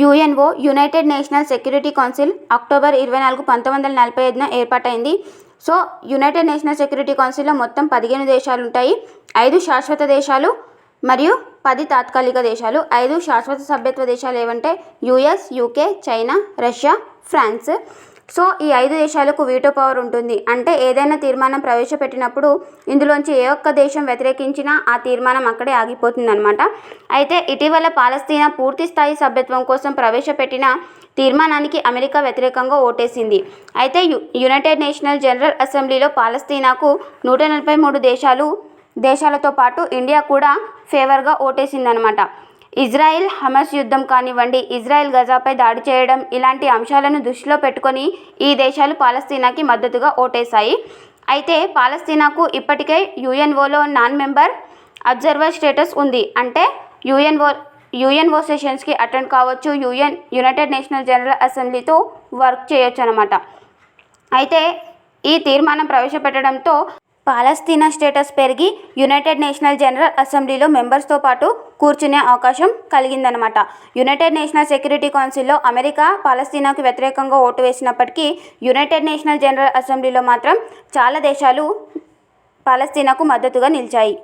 UNO United National Security Council October ఇరవై నాలుగు పంతొమ్మిది వందల నలభై ఐదున ఏర్పాటైంది. సో యునైటెడ్ నేషనల్ సెక్యూరిటీ కౌన్సిల్లో మొత్తం పదిహేను దేశాలు ఉంటాయి ఐదు శాశ్వత దేశాలు మరియు పది తాత్కాలిక దేశాలు. ఐదు శాశ్వత సభ్యత్వ దేశాలు ఏవంటే US UK China Russia France. So ఈ ఐదు దేశాలకు వీటో పవర్ ఉంటుంది. అంటే ఏదైనా తీర్మానం ప్రవేశపెట్టినప్పుడు ఇందులోంచి ఏ ఒక్క దేశం వ్యతిరేకించినా ఆ తీర్మానం అక్కడే ఆగిపోతుందన్నమాట. అయితే ఇటీవల పాలస్తీనా పూర్తి స్థాయి సభ్యత్వం కోసం ప్రవేశపెట్టిన తీర్మానానికి అమెరికా వ్యతిరేకంగా ఓటేసింది. అయితే యు యునైటెడ్ నేషనల్ జనరల్ అసెంబ్లీలో పాలస్తీనాకు నూట నలభై మూడు దేశాలు దేశాలతో పాటు ఇండియా కూడా ఫేవర్గా ఓటేసిందనమాట ఇజ్రాయెల్ హమస్ యుద్ధం కానివ్వండి ఇజ్రాయెల్ గజాపై దాడి చేయడం ఇలాంటి అంశాలను దృష్టిలో పెట్టుకొని ఈ దేశాలు పాలస్తీనాకి మద్దతుగా ఓటేశాయి. అయితే పాలస్తీనాకు ఇప్పటికే యుఎన్ఓలో నాన్ మెంబర్ అబ్జర్వర్ స్టేటస్ ఉంది. అంటే యుఎన్ఓ యుఎన్ఓ సెషన్స్కి అటెండ్ కావచ్చు. యుఎన్ యునైటెడ్ నేషనల్ జనరల్ అసెంబ్లీతో వర్క్ చేయొచ్చు అనమాట అయితే ఈ తీర్మానం ప్రవేశపెట్టడంతో పాలస్తీనా స్టేటస్ పెరిగి యునైటెడ్ నేషనల్ జనరల్ అసెంబ్లీలో మెంబర్స్తో పాటు కూర్చునే అవకాశం కలిగిందనమాట యునైటెడ్ నేషనల్ సెక్యూరిటీ కౌన్సిల్లో అమెరికా పాలస్తీనాకు వ్యతిరేకంగా ఓటు వేసినప్పటికీ యునైటెడ్ నేషనల్ జనరల్ అసెంబ్లీలో మాత్రం చాలా దేశాలు పాలస్తీనాకు మద్దతుగా నిలిచాయి.